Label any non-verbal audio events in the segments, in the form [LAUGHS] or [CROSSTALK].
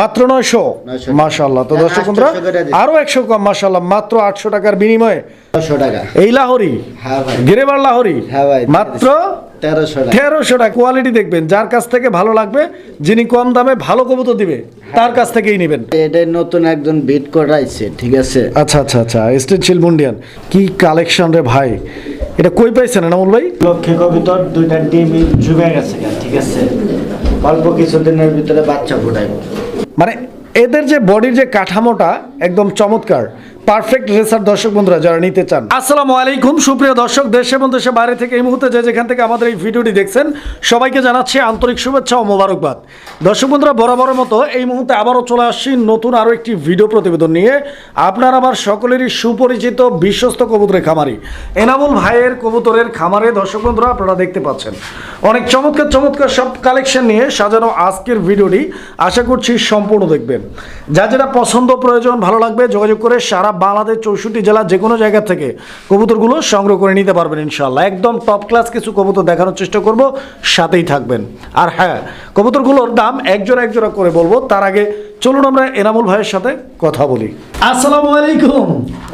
মাত্র নয়শো? 900 মাশাল্লাহ তো দর্শক বন্ধুরা আরও একশো কম মাশাল্লাহ মাত্র আটশো টাকার বিনিময়ে। টাকা। এই লাহরি হ্যাঁ গিরেবার লাহরি হ্যাঁ ভাই মাত্র তেরোশো টাকা। তেরোশো টাকা। কোয়ালিটি দেখবেন যার কাছ থেকে ভালো লাগবে যিনি কম দামে ভালো কবুতর দিবে তার কাছ থেকেই নেবেন। এটাই নতুন একজন বিট করাইছে ঠিক আছে? আচ্ছা আচ্ছা আচ্ছা স্টেনশিল মুন্ডিয়ান। কি কালেকশন রে ভাই? এটা কই পাইছেন এনামুল ভাই? লক্ষ্মী কবিতর দুইটা ডিম জুবে গেছে ঠিক আছে? অল্প কিছুদিনের ভিতরে বাচ্চা ফুটাইব। মানে এদের যে বডির যে কাঠামোটা একদম চমৎকার পারফেক্ট রেসার দর্শক বন্ধুরা, যারা নিতে চান। আসসালামু আলাইকুম, সুপ্রিয় দর্শক, দেশ এবং দেশের বাইরে থেকে এই মুহূর্তে যে যেখান থেকে আমাদের এই ভিডিওটি দেখছেন, সবাইকে জানাচ্ছি আন্তরিক শুভেচ্ছা ও মোবারকবাদ। দর্শক বন্ধুরা, বরাবরের মতো এই মুহূর্তে আবারও চলে আসছি নতুন আরও একটি ভিডিও প্রতিবেদন নিয়ে। আপনার আমার সকলেরই সুপরিচিত বিশ্বস্ত কবুতরের খামারি, এনামুল ভাইয়ের কবুতরের খামারে দর্শক বন্ধুরা, আপনারা দেখতে পাচ্ছেন। অনেক চমৎকার চমৎকার সব কালেকশন নিয়ে সাজানো আজকের ভিডিওটি। আশা করছি সম্পূর্ণ দেখবেন। যা যেটা পছন্দ প্রয়োজন, ভালো লাগবে, যোগাযোগ করে সারা বাংলাদেশ চৌষট্টি জেলা যে কোনো জায়গা থেকে কবুতরগুলো সংগ্রহ করে নিতে পারবেন ইনশাল্লাহ একদম টপ ক্লাস কিছু কবুতর দেখানোর চেষ্টা করব সাথেই থাকবেন। আর হ্যাঁ কবুতরগুলোর দাম একজোড়া একজোড়া করে বলব তার আগে চলুন আমরা এনামুল ভাইয়ের সাথে কথা বলি। আসসালামু আলাইকুম।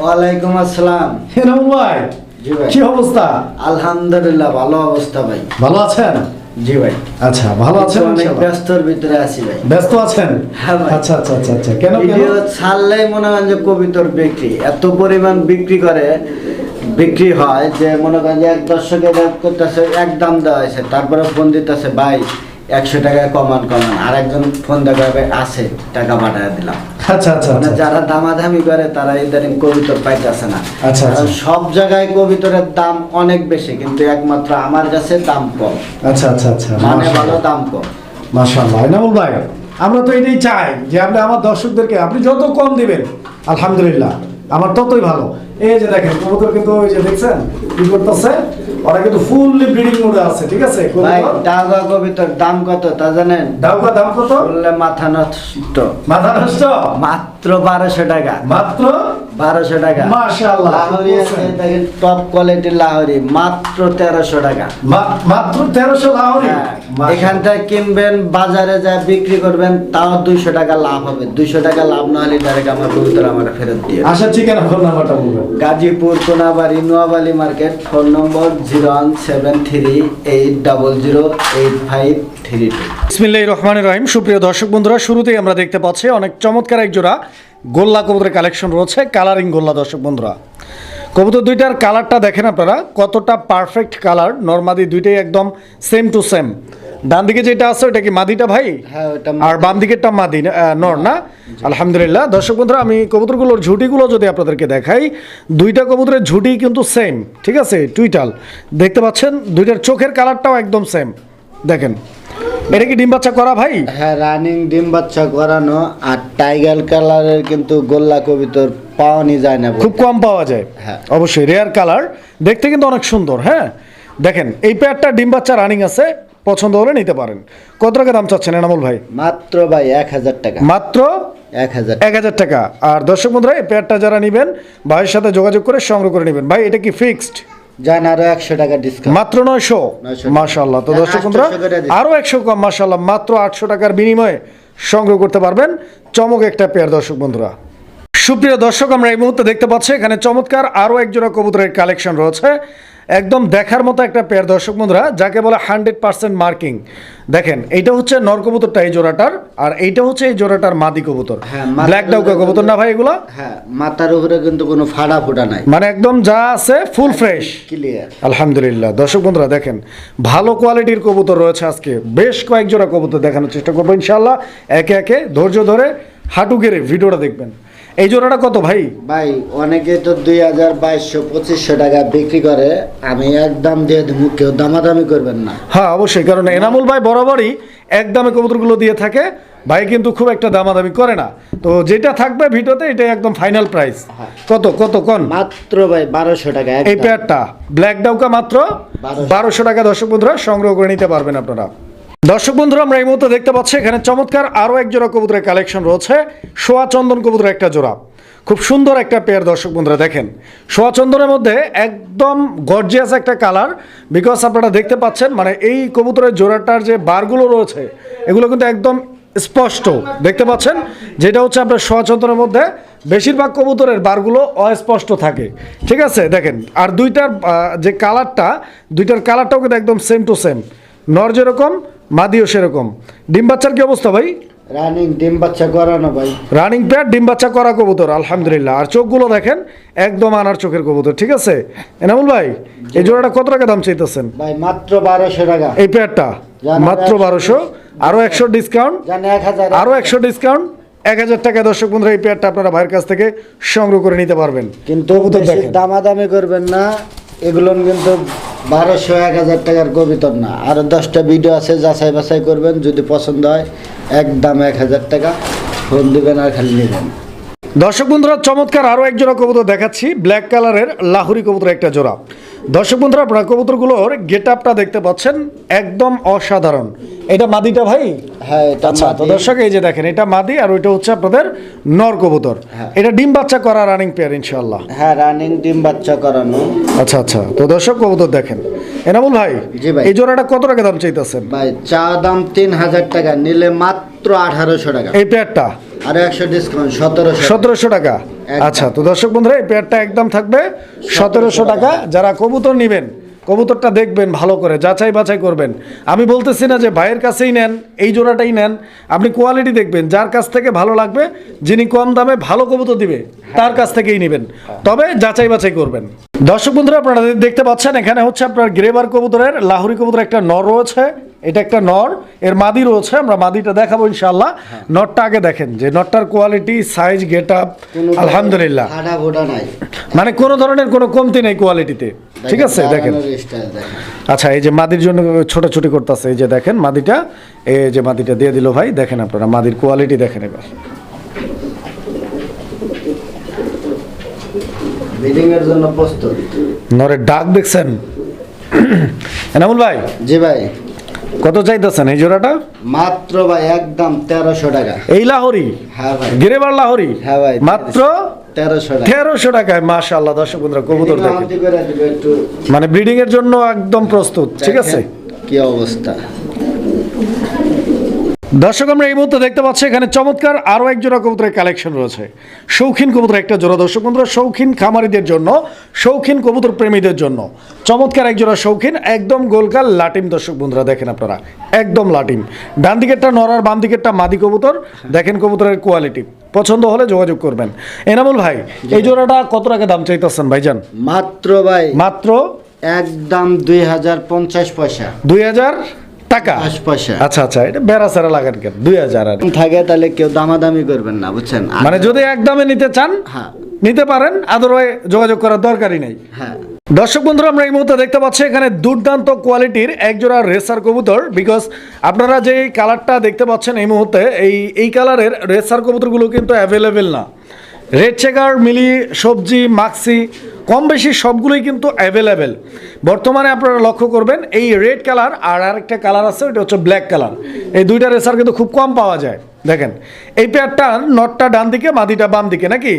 ওয়ালাইকুম আসসালাম। এনামুল ভাই ভাই। কি অবস্থা? আলহামদুলিল্লাহ ভালো অবস্থা ভাই। ভালো আছেন? জি ভাই। আচ্ছা ভালো আছেন ব্যস্তর ভিতরে আছি ভাই। ব্যস্ত আছেন? হ্যাঁ আচ্ছা আচ্ছা আচ্ছা আচ্ছা। কেন ভিডিও ছাড়লেই মনে হয় যে কবিতর বিক্রি। এত পরিমাণ বিক্রি করে বিক্রি হয় যে মনে করেন যে এক করতেছে এক দাম দেওয়া হয়েছে তারপরে ফোন দিতেছে ভাই একশো টাকা কমান কমান। আর একজন ফোন দেখাবে আছে টাকা পাঠায় দিলাম। আচ্ছা আচ্ছা মানে আচ্ছা। যারা দামাদামি করে তারা ইদানিং কবিতর পাইতেছে না। আচ্ছা, আচ্ছা। সব জায়গায় কবিতরের দাম অনেক বেশি কিন্তু একমাত্র আমার কাছে দাম কম। আচ্ছা আচ্ছা আচ্ছা। মানে ভালো দাম কম। মাশাআল্লাহ। এনামুল ভাই আমরা তো এটাই চাই যে আপনি আমার দর্শকদেরকে আপনি যত কম দিবেন আলহামদুলিল্লাহ। আমার ততই ভালো। এই যে দেখেন কবুতর কিন্তু ওই যে দেখছেন কি করতেছে? ওরা কিন্তু ফুললি ব্রিডিং মোডে আছে ঠিক আছে? ভাই ডাগা কবিতর দাম কত তা জানেন? ডাগা দাম কত? বললে মাথা নষ্ট। মাথা নষ্ট? মাত্র বারোশো টাকা। মাত্র বারোশো টাকা। লাহোরি। দেখেন টপ কোয়ালিটির লাহোরি মাত্র তেরোশো টাকা। মাত্র তেরোশো লাহরি? হ্যাঁ, এখান থেকে কিনবেন বাজারে যা বিক্রি করবেন তাও দুইশো টাকা লাভ হবে। দুইশো টাকা লাভ না হলে ডাইরেক্ট আমার কবুতর আমার ফেরত দিয়ে আশা ঠিকানা ফোন নাম্বারটা বলবেন। Gazipur Konabari Noyabali market phone number zero one seven three eight double zero eight five three two. বিসমিল্লাহির রহমানির রহিম। সুপ্রিয় দর্শক বন্ধুরা শুরুতেই আমরা দেখতে পাচ্ছি অনেক চমৎকার এক জোড়া। গোল্লা কবুতরের কালেকশন রয়েছে কালারিং গোল্লা দর্শক বন্ধুরা। কবুতর দুইটার কালারটা দেখেন আপনারা কতটা পারফেক্ট কালার নর্মাদি দুইটাই একদম সেম টু সেম ডান দিকে যেটা আছে ওটা কি মাদিটা ভাই? হ্যাঁ আর বাম দিকেরটা মাদি নর না? আলহামদুলিল্লাহ। দর্শক বন্ধুরা আমি কবুতরগুলোর ঝুটিগুলো যদি আপনাদেরকে দেখাই দুইটা কবুতরের ঝুটি কিন্তু সেম ঠিক আছে? টুইটাল দেখতে পাচ্ছেন দুইটার চোখের কালারটাও একদম সেম দেখেন। এটা কি ডিম বাচ্চা করা ভাই? হ্যাঁ রানিং ডিম বাচ্চা করানো আর টাইগার কালারের কিন্তু গোল্লা কবি কবিতর পাওয়ানি যায় না খুব কম পাওয়া যায়? হ্যাঁ। অবশ্যই রেয়ার কালার দেখতে কিন্তু অনেক সুন্দর হ্যাঁ? দেখেন এই পেয়ারটা ডিম বাচ্চা রানিং আছে পছন্দ হলে নিতে পারেন। কত টাকা দাম চাচ্ছেন এনামুল ভাই? মাত্র ভাই এক হাজার টাকা। মাত্র এক হাজার এক হাজার টাকা। আর দর্শক বন্ধুরা এই পেয়ারটা যারা নেবেন ভাইয়ের সাথে যোগাযোগ করে সংগ্রহ করে নেবেন। ভাই এটা কি ফিক্সড যান আরও একশো টাকা ডিসকাউন্ট মাত্র নয়শো? মাশাল্লাহ তো দর্শক বন্ধুরা 800 করে দিচ্ছি। আরও একশো কম মাশাল্লাহ মাত্র আটশো টাকার বিনিময়ে সংগ্রহ করতে পারবেন চমক একটা পেয়ার দর্শক বন্ধুরা। সুপ্রিয় দর্শক আমরা এই মুহূর্তে দেখতে পাচ্ছি এখানে চমৎকার আরও একজোড়া কবুতরের কালেকশন রয়েছে। একদম দেখার মতো একটা পেয়ার দর্শক বন্ধুরা যাকে বলে হান্ড্রেড পার্সেন্ট মার্কিং। দেখেন এইটা হচ্ছে নর কবুতরটা এই জোড়াটার আর এইটা হচ্ছে এই জোড়াটার মাদি কবুতর। ব্ল্যাক ডাউকা কবুতর না ভাই এগুলা? হ্যাঁ মাথার উপরে কিন্তু কোনো ফাড়া ফোটা নাই। মানে একদম যা আছে ফুল ফ্রেশ ক্লিয়ার আলহামদুলিল্লাহ। দর্শক বন্ধুরা দেখেন ভালো কোয়ালিটির কবুতর রয়েছে আজকে। বেশ কয়েক জোড়া কবুতর দেখানোর চেষ্টা করব ইনশাল্লাহ একে একে ধৈর্য ধরে হাঁটু গেড়ে ভিডিওটা দেখবেন। এই জোড়াটা কত ভাই? ভাই অনেকে তো দুই হাজার বাইশশো পঁচিশশো টাকা বিক্রি করে আমি একদম দিয়ে দেবো কেউ দামাদামি করবেন না। হ্যাঁ অবশ্যই কারণ এনামুল ভাই বরাবরই এক দামে কবুতরগুলো দিয়ে থাকে। ভাই কিন্তু খুব একটা দামাদামি করে না। তো যেটা থাকবে ভিডিওতে এটা একদম ফাইনাল প্রাইস হ্যাঁ। কত কত কোন? মাত্র ভাই বারোশো টাকা এই একদম। পেয়ারটা ব্ল্যাক ডাউকা মাত্র বারোশো টাকা দর্শক বন্ধুরা সংগ্রহ করে নিতে পারবেন আপনারা। দর্শক বন্ধুরা, আমরা এই মুহূর্তে দেখতে পাচ্ছি, এখানে চমৎকার আরও এক জোড়া কবুতরের কালেকশন রয়েছে। সোয়া চন্দন কবুতরের একটা জোড়া। খুব সুন্দর একটা পেয়ার দর্শক বন্ধুরা, দেখেন। সোয়া চন্দনের মধ্যে একদম গর্জিয়াস একটা কালার বিকজ আপনারা দেখতে পাচ্ছেন মানে এই কবুতরের জোড়াটার যে বারগুলো রয়েছে, এগুলো কিন্তু একদম স্পষ্ট। দেখতে পাচ্ছেন, যেটা হচ্ছে আপনার সচেতনের মধ্যে বেশিরভাগ কবুতরের বারগুলো অস্পষ্ট থাকে। ঠিক আছে, দেখেন, আর দুইটার যে কালারটা দুইটার কালারটাও কিন্তু একদম সেম টু সেম নর যেরকম মাদিও সেরকম। ডিম বাচ্চার কি অবস্থা ভাই? রানিং ডিম বাচ্চা করানো ভাই। রানিং প্যাড ডিম বাচ্চা করা কবুতর আলহামদুলিল্লাহ। আর চোখগুলো দেখেন একদম আনার চোখের কবুতর ঠিক আছে? এনামুল ভাই এই জোড়াটা কত টাকা দাম চাইতেছেন? ভাই মাত্র বারোশো টাকা। এই প্যাডটা মাত্র। বারোশো আরও একশো ডিসকাউন্ট আরও একশো। ডিসকাউন্ট এক হাজার টাকা। দর্শক বন্ধুরা এই পেয়ারটা আপনারা ভাইয়ের কাছ থেকে সংগ্রহ করে নিতে পারবেন। কিন্তু দামাদামি করবেন না। এগুলো কিন্তু বারোশো, এক হাজার টাকার কবিতর না। আরও দশটা ভিডিও আছে, যাচাই বাছাই করবেন, যদি পছন্দ হয় এক একদম এক হাজার টাকা ফোন দেবেন আর খালি নেবেন। দর্শক বন্ধুরা, চমৎকার আরও একজোড়া কবুতর দেখাচ্ছি ব্ল্যাক কালারের লাহুরি কবুতর একটা জোড়া। দর্শক বন্ধুরা আপনারা কবুতরগুলোর গেট আপটা দেখতে পাচ্ছেন একদম অসাধারণ। এটা মাদিটা ভাই? হ্যাঁ আচ্ছা তো দর্শক এই যে দেখেন এটা মাদি আর ওইটা হচ্ছে আপনাদের নর কবুতর। হ্যাঁ। এটা ডিম বাচ্চা করা রানিং পেয়ার ইনশাল্লাহ হ্যাঁ রানিং ডিম বাচ্চা করানো। আচ্ছা আচ্ছা তো দর্শক কবুতর দেখেন। এনামুল ভাই জি ভাই। এই জোড়াটা কত টাকা দাম চাইতেছেন? ভাই চা দাম তিন হাজার টাকা নিলে মাত্র আঠারোশো টাকা। এই পেয়ারটা আর ডিসকাউন্ট টাকা। আচ্ছা তো দর্শক বন্ধুরা এই পেয়ারটা একদম থাকবে সতেরোশো টাকা। যারা কবুতর নেবেন কবুতরটা দেখবেন ভালো করে যাচাই বাছাই করবেন। আমি বলতেছি না যে ভাইয়ের কাছেই নেন এই জোড়াটাই নেন। আপনি কোয়ালিটি দেখবেন যার কাছ থেকে ভালো লাগবে যিনি কম দামে ভালো কবুতর দিবে তার কাছ থেকেই নেবেন। তবে যাচাই বাছাই করবেন। দর্শক বন্ধুরা আপনারা দেখতে পাচ্ছেন এখানে হচ্ছে আপনার গ্রেবার কবুতরের লাহুরি কবুতর একটা নর রয়েছে। এটা একটা নর এর মাদি রয়েছে আমরা মাদিটা দেখাবো ইনশাল্লাহ নটটা আগে দেখেন যে নটটার কোয়ালিটি সাইজ গেট আপ আলহামদুলিল্লাহ। মানে কোনো ধরনের কোনো কমতি নেই কোয়ালিটিতে ঠিক আছে? দেখেন। আচ্ছা এই যে মাদির জন্য ছোটাছুটি করতেছে এই যে দেখেন মাদিটা এই যে মাদিটা দিয়ে দিল ভাই দেখেন আপনারা মাদির কোয়ালিটি দেখেন এবার। এর জন্য প্রস্তুত। নরের ডাক দেখছেন? এনামুল ভাই? জি ভাই। কত চাইতেছেন এই জোড়াটা? মাত্র ভাই একদম তেরোশো টাকা। এই লাহরি? হ্যাঁ ভাই। গিরেবার লাহরি? হ্যাঁ ভাই মাত্র তেরোশো টাকায় তেরোশো আল্লাহ দর্শক বন্ধুরা কবুতর দেখেন। মানে ব্রিডিং এর জন্য একদম প্রস্তুত ঠিক আছে? কি অবস্থা। দর্শক আমরা এই মুহূর্তে দেখতে পাচ্ছি এখানে চমৎকার আরও এক জোড়া কবুতরের কালেকশন রয়েছে। শৌখিন কবুতর একটা জোড়া। দর্শক বন্ধুরা শৌখিন খামারিদের জন্য শৌখিন কবুতর প্রেমীদের জন্য চমৎকার এক জোড়া শৌখিন একদম গোলকাল লাটিম। দর্শক বন্ধুরা দেখেন আপনারা একদম লাটিম। ডান দিকেরটা নরার বাম দিকেরটা মাদি কবুতর। দেখেন কবুতরের কোয়ালিটি পছন্দ হলে যোগাযোগ করবেন। এনামুল ভাই এই জোড়াটা কত টাকা দাম চাইতেছেন ভাইজান? মাত্র ভাই মাত্র একদম দুই হাজার পঞ্চাশ পয়সা। দুই হাজার টাকা? পয়সা। আচ্ছা আচ্ছা এটা বেড়া সারা লাগান কেন? দুই হাজার আর। থাকে তাহলে কেউ দামাদামি করবেন না বুঝছেন? মানে যদি একদমে নিতে চান হ্যাঁ। নিতে পারেন আদারওয়াইজ যোগাযোগ করার দরকারই নেই। হ্যাঁ। দর্শক বন্ধুরা আমরা এই মুহূর্তে দেখতে পাচ্ছি এখানে দুর্দান্ত কোয়ালিটির একজোড়া রেসার কবুতর বিকজ আপনারা যে কালারটা দেখতে পাচ্ছেন এই মুহূর্তে এই এই কালারের রেসার কবুতরগুলো কিন্তু অ্যাভেলেবেল না। রেড চেকার মিলি সবজি মাক্সি কম বেশি সবগুলোই কিন্তু অ্যাভেলেবেল বর্তমানে আপনারা লক্ষ্য করবেন এই রেড কালার আর আরেকটা কালার আছে ওইটা হচ্ছে ব্ল্যাক কালার। এই দুইটা রেসার কিন্তু খুব কম পাওয়া যায় দেখেন। এই পেয়ারটার নটটা ডান দিকে মাদিটা বাম দিকে নাকি?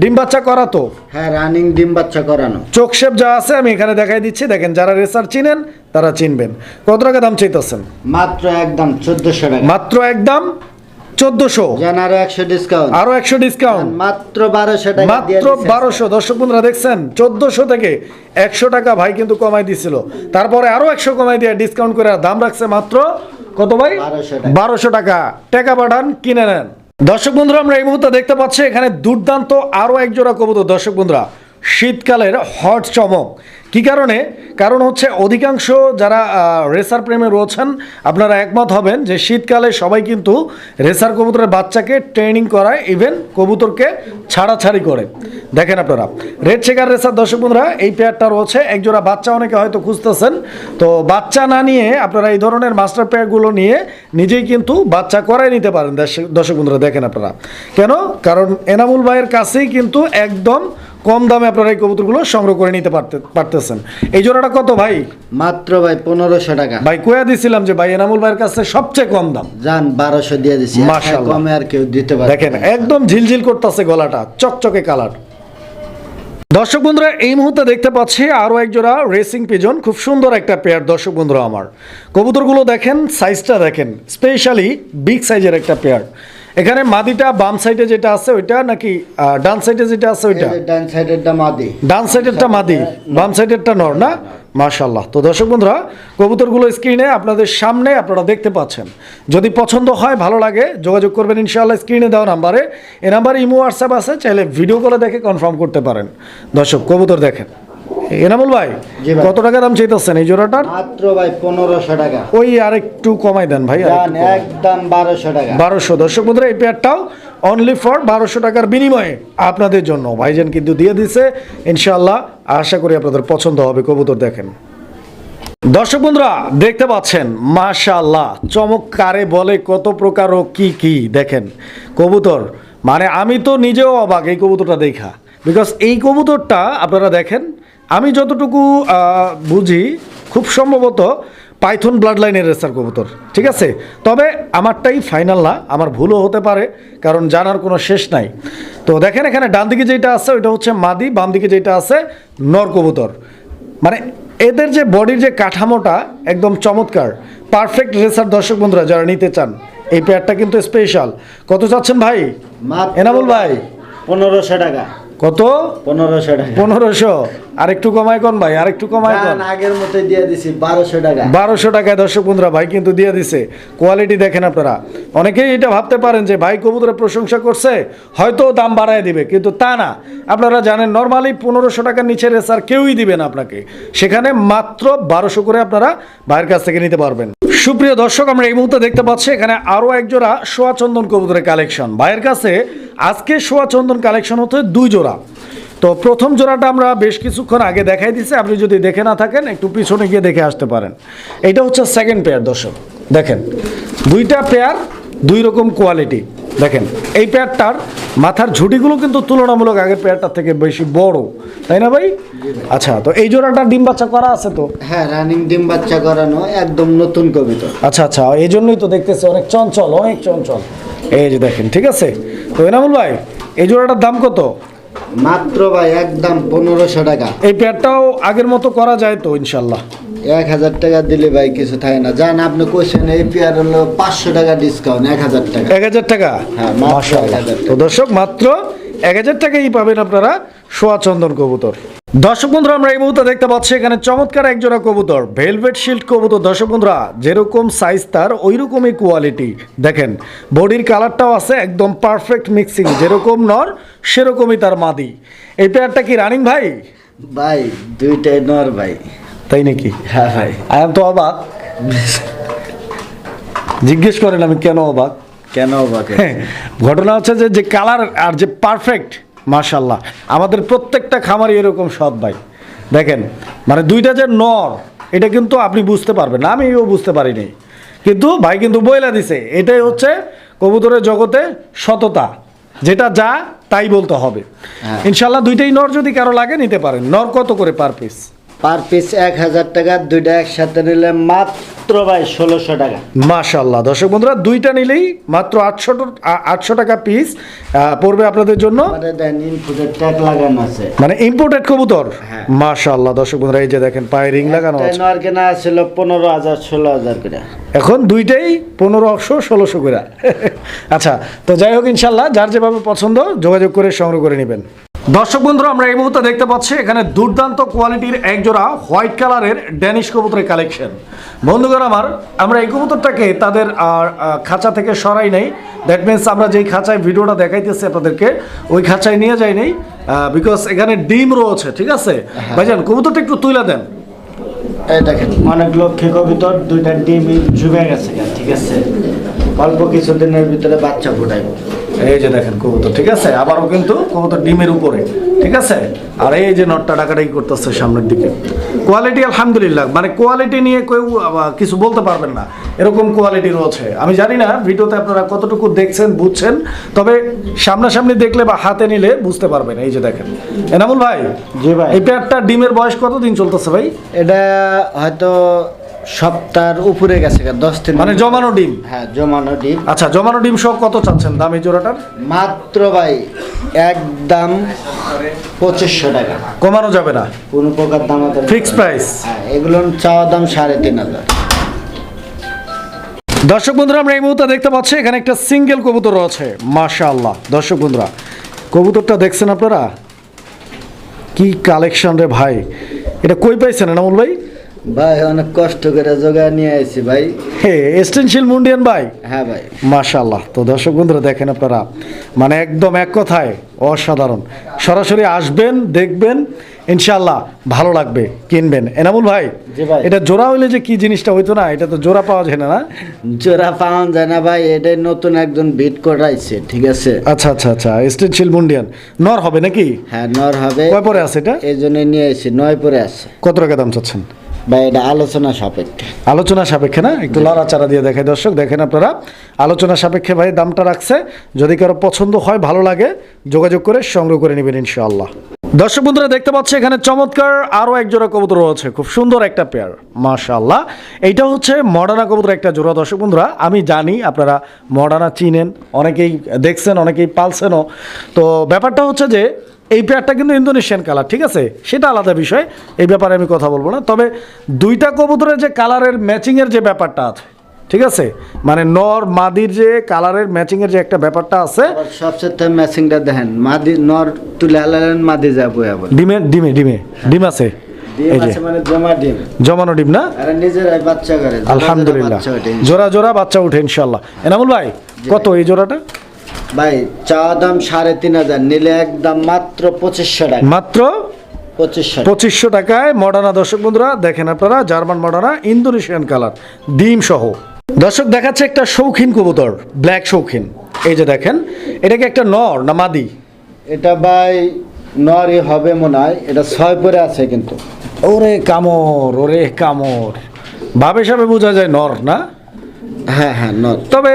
ডিম বাচ্চা করা তো। হ্যাঁ রানিং ডিম বাচ্চা করানো। চোখ শেপ যা আছে আমি এখানে দেখাই দিচ্ছি। দেখেন যারা রেসার চিনেন তারা চিনবেন। কত টাকা দাম চাইতেছেন? মাত্র একদম চোদ্দশো টাকা। মাত্র একদম চোদ্দশো। আরও একশো ডিসকাউন্ট আরও একশো ডিসকাউন্ট মাত্র বারোশো টাকা মাত্র বারোশো। দর্শক বন্ধুরা দেখছেন? চোদ্দশো থেকে একশো টাকা ভাই কিন্তু কমাই দিছিল। তারপরে আরও একশো কমাই দিয়ে ডিসকাউন্ট করে দাম রাখছে মাত্র কত ভাই? বারোশো টাকা। টাকা পাঠান কিনে নেন। দর্শক বন্ধুরা আমরা এই মুহূর্তে দেখতে পাচ্ছি এখানে দুর্দান্ত আরও এক জোড়া কবুতর। দর্শক বন্ধুরা শীতকালের হট চমক। কি কারণে? কারণ হচ্ছে অধিকাংশ যারা রেসার প্রেমে রয়েছেন, আপনারা একমত হবেন যে শীতকালে সবাই কিন্তু রেসার কবুতরের বাচ্চাকে ট্রেনিং করায়, ইভেন কবুতরকে ছাড়াছাড়ি করে। দেখেন আপনারা, রেড চেকার রেসার দর্শক বন্ধুরা, এই পেয়ারটা রয়েছে, একজোড়া বাচ্চা অনেকে হয়তো খুঁজতেছেন। তো বাচ্চা না নিয়ে আপনারা এই ধরনের মাস্টার পেয়ারগুলো নিয়ে নিজেই কিন্তু বাচ্চা করাই নিতে পারেন, দর্শক বন্ধুরা, দেখেন আপনারা। কেন? কারণ এনামুল ভাইয়ের কাছেই কিন্তু একদম কম দামে আপনারা এই কবুতরগুলো সংগ্রহ করে নিতে পারতে পারতেছেন। এই জোড়াটা কত ভাই? মাত্র ভাই পনেরোশো টাকা। ভাই কোয়া দিছিলাম যে ভাই এনামুল ভাইয়ের কাছে সবচেয়ে কম দাম। যান বারোশো দিয়ে মাশাআল্লাহ। কমে আর কেউ দিতে পারে দেখেন একদম ঝিলঝিল করতেছে গলাটা চকচকে কালার। দর্শক বন্ধুরা এই মুহূর্তে দেখতে পাচ্ছি আরও একজোড়া রেসিং পিজন খুব সুন্দর একটা পেয়ার দর্শক বন্ধুরা আমার। কবুতরগুলো দেখেন সাইজটা দেখেন স্পেশালি বিগ সাইজের একটা পেয়ার এখানে মাদিটা বাম সাইডে যেটা আছে ওইটা নাকি ডান সাইডে যেটা আছে ওইটা? ডান সাইডেরটা মাদি। ডান সাইডেরটা মাদি বাম সাইডেরটা নর না? মাশাল্লাহ তো দর্শক বন্ধুরা কবুতরগুলো স্ক্রিনে আপনাদের সামনে আপনারা দেখতে পাচ্ছেন। যদি পছন্দ হয় ভালো লাগে যোগাযোগ করবেন ইনশাআল্লাহ স্ক্রিনে দেওয়া নাম্বারে। এ নাম্বারে ইমো হোয়াটসঅ্যাপ আছে চাইলে ভিডিও কলে দেখে কনফার্ম করতে পারেন। দর্শক কবুতর দেখেন। এনামুল ভাই কত টাকা দাম চাইতেছেন এই জোড়াটার? মাত্র ভাই পনেরোশো টাকা। ওই আরেকটু কমাই দেন ভাই একদম বারোশো টাকা। বারোশো। দর্শক বন্ধুরা এই পেয়ারটাও অনলি ফর বারোশো টাকার বিনিময়ে আপনাদের জন্য। ভাইজান কিন্তু দিয়ে দিছে। ইনশাল্লাহ আশা করি আপনাদের পছন্দ হবে। কবুতর দেখেন। দর্শক বন্ধুরা দেখতে পাচ্ছেন মাশাল্লাহ চমৎকারে বলে কত প্রকার ও কি কি দেখেন। কবুতর মানে আমি তো নিজেও অবাক এই কবুতরটা দেখা। বিকজ এই কবুতরটা আপনারা দেখেন আমি যতটুকু বুঝি খুব সম্ভবত পাইথন ব্লাড লাইনের রেসার কবুতর ঠিক আছে? তবে আমারটাই ফাইনাল না আমার ভুলও হতে পারে কারণ জানার কোনো শেষ নাই। তো দেখেন এখানে ডান দিকে যেটা আছে ওইটা হচ্ছে মাদি বাম দিকে যেটা আছে নর কবুতর। মানে এদের যে বডির যে কাঠামোটা একদম চমৎকার পারফেক্ট রেসার দর্শক বন্ধুরা যারা নিতে চান এই পেয়ারটা কিন্তু স্পেশাল কত চাচ্ছেন ভাই? এনামুল ভাই? পনেরোশো টাকা। কত? পনেরোশো টাকা। পনেরোশো। আরেকটু কমায় কোন ভাই? আরেকটু কমায় কোন? আগের মতো দিয়ে দিছি বারোশো টাকা। বারোশো টাকায় দর্শক বন্ধুরা ভাই কিন্তু দিয়ে দিছে। কোয়ালিটি দেখেন আপনারা। অনেকেই এটা ভাবতে পারেন যে ভাই কবুতরের প্রশংসা করছে হয়তো দাম বাড়ায় দিবে কিন্তু তা না। আপনারা জানেন নর্মালি পনেরোশো টাকার নিচে রেসার কেউই দিবেন আপনাকে। সেখানে মাত্র বারোশো করে আপনারা ভাইয়ের কাছ থেকে নিতে পারবেন। সুপ্রিয় দর্শক আমরা এই মুহূর্তে দেখতে পাচ্ছি এখানে আরও একজোড়া সোয়া চন্দন কবুতরের কালেকশন ভাইয়ের কাছে আজকে সোয়া চন্দন কালেকশন হতে দুই জোড়া। তো প্রথম জোড়াটা আমরা বেশ কিছুক্ষণ আগে দেখাই দিছি আপনি যদি দেখে না থাকেন একটু পিছনে গিয়ে দেখে আসতে পারেন। এটা হচ্ছে সেকেন্ড পেয়ার দর্শক। দেখেন দুইটা পেয়ার দুই রকম কোয়ালিটি দেখেন এই পেয়ারটার মাথার ঝুঁটিগুলো কিন্তু তুলনামূলক আগের পেয়ারটার থেকে বেশি বড়। তাই না ভাই? আচ্ছা তো এই জোড়াটা ডিম বাচ্চা করা আছে তো? হ্যাঁ রানিং ডিম বাচ্চা করানো একদম নতুন কবিতা। আচ্ছা আচ্ছা এই জন্যই তো দেখতেছি অনেক চঞ্চল অনেক চঞ্চল। এই যে দেখেন ঠিক আছে? তো এনামুল ভাই এই জোড়াটার দাম কত? মাত্র ভাই একদম পনেরোশো টাকা। এই পেয়ারটাও আগের মতো করা যায় তো ইনশাল্লাহ। এক হাজার টাকা দিলে ভাই কিছু থাকে না। যান আপনি কোশ্চেন এই পেয়ার হলো পাঁচশো টাকা ডিসকাউন্ট এক হাজার টাকা। এক হাজার টাকা? হ্যাঁ, মাত্র মাশাআল্লাহ। 1000 তো দর্শক মাত্র এক হাজার টাকাই পাবেন আপনারা সোয়া চন্দন কবুতর। দর্শক বন্ধুরা আমরা এই মুহূর্তে দেখতে পাচ্ছি এখানে চমৎকার এক জোড়া কবুতর ভেলভেট শিল্ড কবুতর। দর্শক বন্ধুরা যেরকম সাইজ তার ওই রকমই কোয়ালিটি দেখেন বডির কালারটাও আছে একদম পারফেক্ট মিক্সিং যেরকম নর সেরকমই তার মাদি। এই পেয়ারটা কি রানিং ভাই? ভাই দুইটাই নর ভাই। তাই নাকি? হ্যাঁ ভাই। আই এম তো অবাক। জিজ্ঞেস করেন আমি কেন অবাক? কেন অবাক হ্যাঁ, ঘটনা হচ্ছে যে যে কালার আর যে পারফেক্ট মার্শাল্লাহ আমাদের প্রত্যেকটা খামারই এরকম সৎ ভাই। দেখেন মানে দুইটা যে নর এটা কিন্তু আপনি বুঝতে পারবেন না আমিও বুঝতে পারিনি। কিন্তু ভাই কিন্তু বইলা দিছে এটাই হচ্ছে কবুতরের জগতে সততা। যেটা যা তাই বলতে হবে। হ্যাঁ। ইনশাল্লাহ দুইটাই নর যদি কারও লাগে নিতে পারেন। নর কত করে পার পিস পার পিস এক হাজার টাকা দুইটা একসাথে নিলে মাত্র ভাই ষোলোশো টাকা। মাশাল্লাহ দর্শক বন্ধুরা দুইটা নিলেই মাত্র আটশো আটশো টাকা পিস পড়বে আপনাদের জন্য। ট্যাগ লাগানো আছে। মানে ইম্পোর্টেড কবুতর? হ্যাঁ। মাশাআল্লাহ। দর্শক বন্ধুরা এই যে দেখেন পায়ে রিং লাগানো আছে। নর কেনা ছিল পনেরো হাজার ষোলো হাজার করে। এখন দুইটাই পনেরোশো ষোলোশো করে। [LAUGHS] আচ্ছা তো যাই হোক ইনশাল্লাহ যার যেভাবে পছন্দ যোগাযোগ করে সংগ্রহ করে নেবেন। দর্শক বন্ধুরা আমরা এই মুহূর্তে দেখতে পাচ্ছি এখানে দুর্দান্ত কোয়ালিটির এক জোড়া হোয়াইট কালারের ড্যানিশ কবুতরের কালেকশন। বন্ধুগণ আমার আমরা এই কবুতরটাকে তাদের খাঁচা থেকে সরাই নাই। দ্যাট মিনস আমরা যেই খাঁচায় ভিডিওটা দেখাইতেছি আপনাদেরকে ওই খাঁচায় নিয়ে যাই নাই বিকজ এখানে ডিম রয়েছে ঠিক আছে? ভাইজান কবুতরটা একটু তুলে দেন। এই দেখেন অনেক লক্ষ্মী কবিতর দুইটা ডিম জুবে গেছে ঠিক আছে? অল্প কিছুদিনের ভিতরে বাচ্চা ফুটাইব। এই যে দেখেন কবুতর ঠিক আছে? আবারও কিন্তু কবুতর ডিমের উপরে ঠিক আছে? আর এই যে নটটা ডাকাটাই করতেছে সামনের দিকে। কোয়ালিটি আলহামদুলিল্লাহ মানে কোয়ালিটি নিয়ে কেউ কিছু বলতে পারবেন না। এরকম কোয়ালিটি রয়েছে। আমি জানি না ভিডিওতে আপনারা কতটুকু দেখছেন বুঝছেন তবে সামনাসামনি দেখলে বা হাতে নিলে বুঝতে পারবেন। এই যে দেখেন। এনামুল ভাই জি ভাই। এই পেয়ারটা ডিমের বয়স কতদিন চলতেছে ভাই? এটা হয়তো সপ্তাহের উপরে গেছে দশ দিন মানে জমানো ডিম? হ্যাঁ জমানো ডিম। আচ্ছা জমানো ডিম সহ কত চাচ্ছেন দাম এই জোড়াটার? মাত্র ভাই একদম পঁচিশশো টাকা। কমানো যাবে না? কোনো প্রকার দাম ফিক্স প্রাইস হ্যাঁ এগুলো চাওয়া দাম সাড়ে তিন হাজার। দর্শক বন্ধুরা আমরা এই মুহূর্তে দেখতে পাচ্ছি এখানে একটা সিঙ্গেল কবুতর রয়েছে মাশাআল্লাহ। দর্শক বন্ধুরা কবুতরটা দেখছেন আপনারা? কি কালেকশন রে ভাই? এটা কই পাইছেন এনামুল ভাই? ভাই অনেক কষ্ট করে জোগাড় নিয়ে আসছি ভাই। এস্টেনশিয়াল মুন্ডিয়ান ভাই? হ্যাঁ ভাই। মাশাআল্লাহ। তো দর্শক বন্ধুরা দেখেন আপনারা মানে একদম এক কথায় অসাধারণ। সরাসরি আসবেন দেখবেন ইনশাআল্লাহ ভালো লাগবে কিনবেন। এনামুল ভাই ভাই। এটা জোড়া হইলে যে কি জিনিসটা হইতো না এটা তো জোড়া পাওয়া যায় না না? জোড়া পাওয়া যায় না ভাই এটাই নতুন একজন বিট করাইছে ঠিক আছে? আচ্ছা আচ্ছা আচ্ছা এস্টেনশিয়াল মুন্ডিয়ান। নর হবে নাকি? হ্যাঁ নর হবে। কয় পরে আছে এটা? এই জন্য নিয়ে এসেছি নয় পরে আছে। কত টাকা দাম চাচ্ছেন? ভাই এটা আলোচনা সাপেক্ষে। আলোচনা সাপেক্ষে না? একটু লড়াচাড়া দিয়ে দেখায় দর্শক দেখেন আপনারা আলোচনা সাপেক্ষে ভাই দামটা রাখছে। যদি কারও পছন্দ হয় ভালো লাগে যোগাযোগ করে সংগ্রহ করে নেবেন ইনশাআল্লাহ। দর্শক বন্ধুরা দেখতে পাচ্ছি এখানে চমৎকার আরও এক জোড়া কবুতর রয়েছে। খুব সুন্দর একটা পেয়ার মাশাআল্লাহ। এইটা হচ্ছে মডার্না কবুতর একটা জোড়া। দর্শক বন্ধুরা আমি জানি আপনারা মডার্না চিনেন অনেকেই দেখছেন অনেকেই পালছেনও। তো ব্যাপারটা হচ্ছে যে এই পেয়ারটা কিন্তু ইন্দোনেশিয়ান কালার ঠিক আছে? সেটা আলাদা বিষয় এই ব্যাপারে আমি কথা বলব না। তবে দুইটা কবুতরের যে কালারের ম্যাচিংয়ের যে ব্যাপারটা আছে ঠিক আছে? মানে নর মাদির যে কালারের ম্যাচিংয়ের যে একটা ব্যাপারটা আছে সবচেয়ে ম্যাচিংটা দেখেন মাদি নর তুলে হালালেন মাদি যাব আবার ডিমে ডিমে ডিমে ডিম আছে? মানে জমানো ডিম না? বাচ্চা করে আলহামদুলিল্লাহ। জোড়া জোড়া বাচ্চা উঠে ইনশাল্লাহ এনামুল ভাই কত এই জোড়াটা? ভাই চা দাম সাড়ে তিন হাজার নিলে একদম মাত্র পঁচিশশো টাকা। মাত্র পঁচিশশো টাকা। পঁচিশশো টাকায় মডার্না দর্শক বন্ধুরা দেখেন আপনারা জার্মান মডার্না ইন্দোনেশিয়ান কালার ডিম সহ। দর্শক দেখাচ্ছে একটা শৌখিন কবুতর ব্ল্যাক শৌখিন। এই যে দেখেন এটা কি একটা নর না মাদি? এটা ভাই নরই হবে মনে হয় এটা ছয় পরে আছে কিন্তু। ওরে কামর ওরে কামর ভাবে সাবে বোঝা যায় নর না? হ্যাঁ হ্যাঁ তবে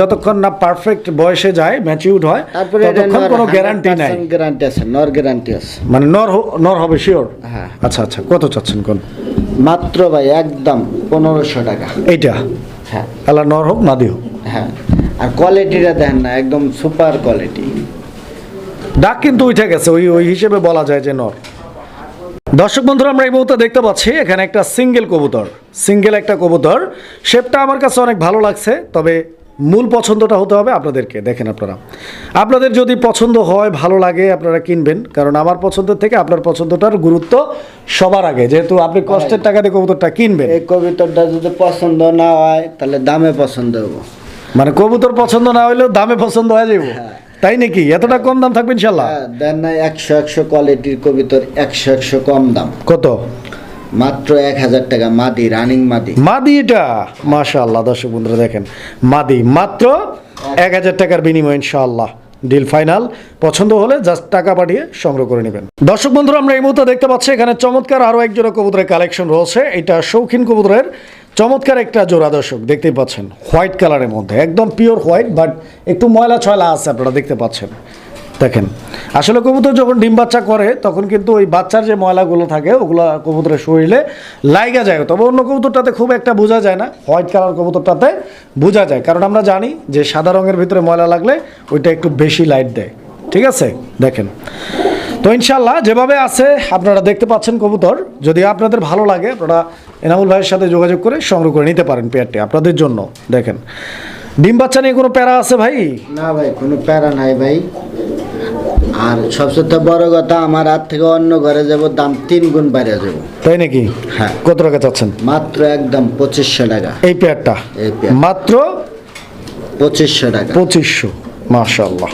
যতক্ষণ না পারফেক্ট বয়সে যায় ম্যাচিউড হয় ততক্ষণ কোনো গ্যারান্টি নাই। গ্যারান্টি আছে নর গ্যারান্টি আছে। মানে নর নর হবে শিওর হ্যাঁ। আচ্ছা আচ্ছা কত চাচ্ছেন কোন? মাত্র ভাই একদম পনেরোশো টাকা। এইটা? হ্যাঁ। আল্লাহ নর হোক মাদি হোক। হ্যাঁ। আর কোয়ালিটিটা দেখেন না একদম সুপার কোয়ালিটি ডাক কিন্তু উঠে গেছে ওই ওই হিসেবে বলা যায় যে নর। দর্শক বন্ধুরা আমরা এই মুহূর্তে দেখতে পাচ্ছি এখানে একটা সিঙ্গেল কবুতর সিঙ্গেল একটা কবুতর। শেপটা আমার কাছে অনেক ভালো লাগছে তবে মূল পছন্দটা হতে হবে আপনাদেরকে। দেখেন আপনারা। আপনাদের যদি পছন্দ হয় ভালো লাগে আপনারা কিনবেন কারণ আমার পছন্দের থেকে আপনার পছন্দটার গুরুত্ব সবার আগে। যেহেতু আপনি কষ্টের টাকা দিয়ে কবুতরটা কিনবেন। এই কবিতাটা যদি পছন্দ না হয় তাহলে দামে পছন্দ হব। মানে কবুতর পছন্দ না হলেও দামে পছন্দ হয়ে যাব তাই নাকি? এতটা কম দাম থাকবে ইনশাল্লাহ হ্যাঁ, দেন না একশো একশো কোয়ালিটির কবিতর একশো একশো কম দাম। কত? মাত্র এক হাজার টাকা মাদি রানিং মাদি। মাদি এটা? মাশাআল্লাহ দর্শক বন্ধুরা দেখেন মাদি মাত্র এক হাজার টাকার বিনিময় ইনশাআল্লাহ। ডিল ফাইনাল পছন্দ হলে জাস্ট টাকা পাঠিয়ে সংগ্রহ করে নেবেন। দর্শক বন্ধুরা আমরা এই মুহূর্তে দেখতে পাচ্ছি এখানে চমৎকার আরও এক জোড়া কবুতরের কালেকশন রয়েছে। এটা শৌখিন কবুতরের চমৎকার একটা জোড়া দর্শক, দেখতেই পাচ্ছেন। হোয়াইট কালারের মধ্যে, একদম পিওর হোয়াইট বাট একটু ময়লা ছয়লা আছে আপনারা দেখতে পাচ্ছেন। দেখেন, আসলে কবুতর যখন ডিম বাচ্চা করে, তখন কিন্তু ওই বাচ্চার যে ময়লাগুলো থাকে, ওগুলো কবুতরের শরীরে লাইগা যায়। তবে অন্য কবুতরটাতে খুব একটা বোঝা যায় না হোয়াইট কালার কবুতরটাতে বোঝা যায়। কারণ আমরা জানি যে সাদা রঙের ভিতরে ময়লা লাগলে ওইটা একটু বেশি লাইট দেয়। ঠিক আছে? দেখেন তো ইনশাল্লাহ যেভাবে আছে আপনারা দেখতে পাচ্ছেন কবুতর। যদি আপনাদের ভালো লাগে আপনারা এনামুল ভাইয়ের সাথে যোগাযোগ করে সংগ্রহ করে নিতে পারেন পেয়ারটি আপনাদের জন্য। দেখেন ডিম বাচ্চা নিয়ে কোনো প্যারা আছে ভাই? না ভাই কোনো প্যারা নাই ভাই। আর সবচেয়ে বড় কথা আমার হাত থেকে অন্য ঘরে যাব দাম তিন গুণ বাইরে যাব। তাই নাকি? হ্যাঁ। কত টাকা চাচ্ছেন? মাত্র একদম পঁচিশশো টাকা। এই পেয়ারটা। মাত্র পঁচিশশো টাকা। পঁচিশশো মাশাল্লাহ